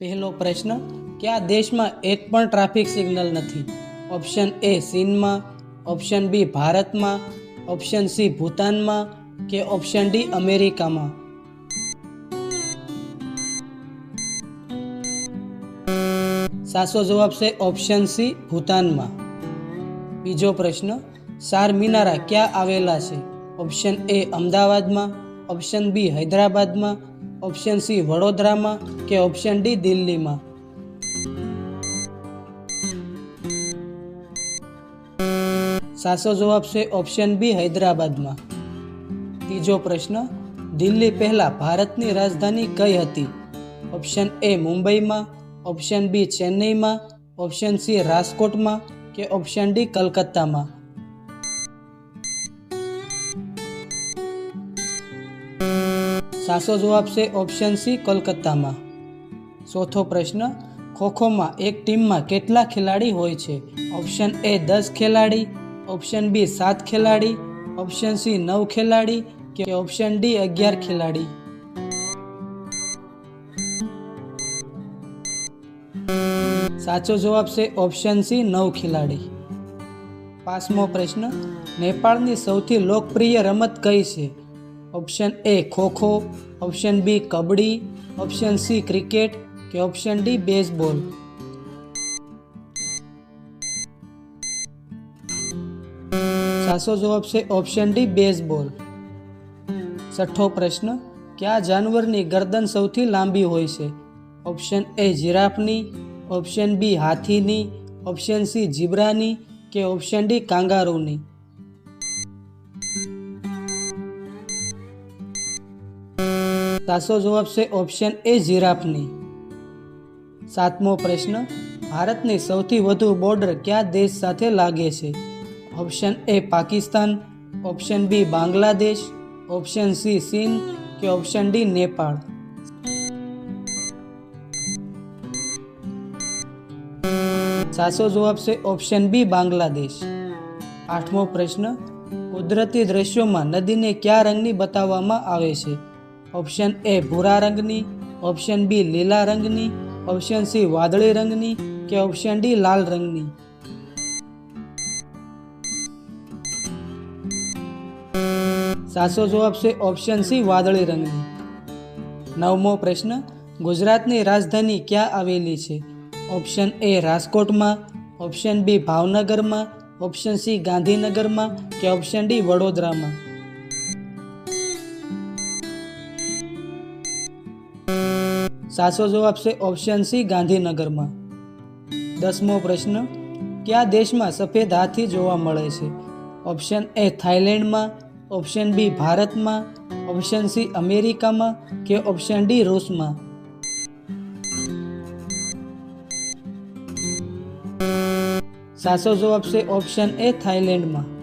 પહેલો પ્રશ્ન, કયા દેશમાં એક પણ ટ્રાફિક સિગ્નલ નથી? ઓપ્શન એ ચીનમાં ઓપ્શન બી ભારતમાં ઓપ્શન સી ભૂતાનમાં કે ઓપ્શન ડી અમેરિકામાં? સાચો જવાબ છે ઓપ્શન સી ભૂતાનમાં. બીજો પ્રશ્ન ચાર મિનારા ક્યાં આવેલા છે? ઓપ્શન એ અમદાવાદમાં ઓપ્શન બી હૈદરાબાદમાં ઓપ્શન સી વડોદરામાં કે ઓપ્શન ડી દિલ્હીમાં? સાચો જવાબ છે ઓપ્શન બી હૈદરાબાદમાં. ત્રીજો પ્રશ્ન, દિલ્હી પહેલાં ભારતની રાજધાની કઈ હતી? ઓપ્શન એ મુંબઈમાં ઓપ્શન બી ચેન્નઈમાં ઓપ્શન સી રાજકોટમાં કે ઓપ્શન ડી કલકત્તામાં? સાચો જવાબ છે ઓપ્શન સી કોલકાતામાં. ચોથો પ્રશ્ન, ખોખોમાં એક ટીમમાં કેટલા ખેલાડી હોય છે? ઓપ્શન એ દસ ખેલાડી. ઓપ્શન બી સાત ખેલાડી. ઓપ્શન સી નવ ખેલાડી કે ઓપ્શન ડી અગિયાર ખેલાડી? સાચો જવાબ છે ઓપ્શન સી નવ ખેલાડી. પાંચમો પ્રશ્ન, નેપાળની સૌથી લોકપ્રિય રમત કઈ છે? Option A kho kho option B kabaddi. Option C cricket. કે ઓપ્શન ડી બેઝબોલ સાચો જવાબ છે ઓપ્શન ડી બેઝબોલ છઠ્ઠો પ્રશ્ન, કયા જાનવરની ગરદન સૌથી લાંબી હોય છે? ઓપ્શન એ જીરાફની. ઓપ્શન બી હાથીની. ઓપ્શન સી જીબ્રાની કે ઓપ્શન ડી કાંગારૂની. સાચો જવાબ છે ઓપ્શન એ જીરાફની સાતમો પ્રશ્ન, ભારતની સૌથી વધુ બોર્ડર કયા દેશ સાથે લાગે છે? Option A Pakistan option B Bangladesh option C ચીન કે ઓપ્શન ડી નેપાળ? સાચો જવાબ છે ઓપ્શન બી બાંગ્લાદેશ. આઠમો પ્રશ્ન, કુદરતી દ્રશ્યોમાં નદીને કયા રંગની બતાવવામાં આવે છે? ઓપ્શન એ ભૂરા રંગની, ઓપ્શન બી લીલા રંગની, ઓપ્શન સી વાદળી રંગની કે ઓપ્શન ડી લાલ રંગની. સાચો જવાબ છે ઓપ્શન સી વાદળી રંગની. નવમો પ્રશ્ન, ગુજરાતની રાજધાની ક્યાં આવેલી છે? ઓપ્શન એ રાજકોટમાં, ઓપ્શન બી ભાવનગરમાં, ઓપ્શન સી ગાંધીનગરમાં કે ઓપ્શન ડી વડોદરામાં? સાચો જવાબ છે ઓપ્શન સી ગાંધીનગરમાં. દસમો પ્રશ્ન, કયા દેશમાં સફેદ હાથી જોવા મળે છે? ઓપ્શન એ થાઈલેન્ડમાં ઓપ્શન બી ભારતમાં ઓપ્શન સી અમેરિકામાં કે ઓપ્શન ડી રૂસમાં? સાચો જવાબ છે ઓપ્શન એ થાઈલેન્ડમાં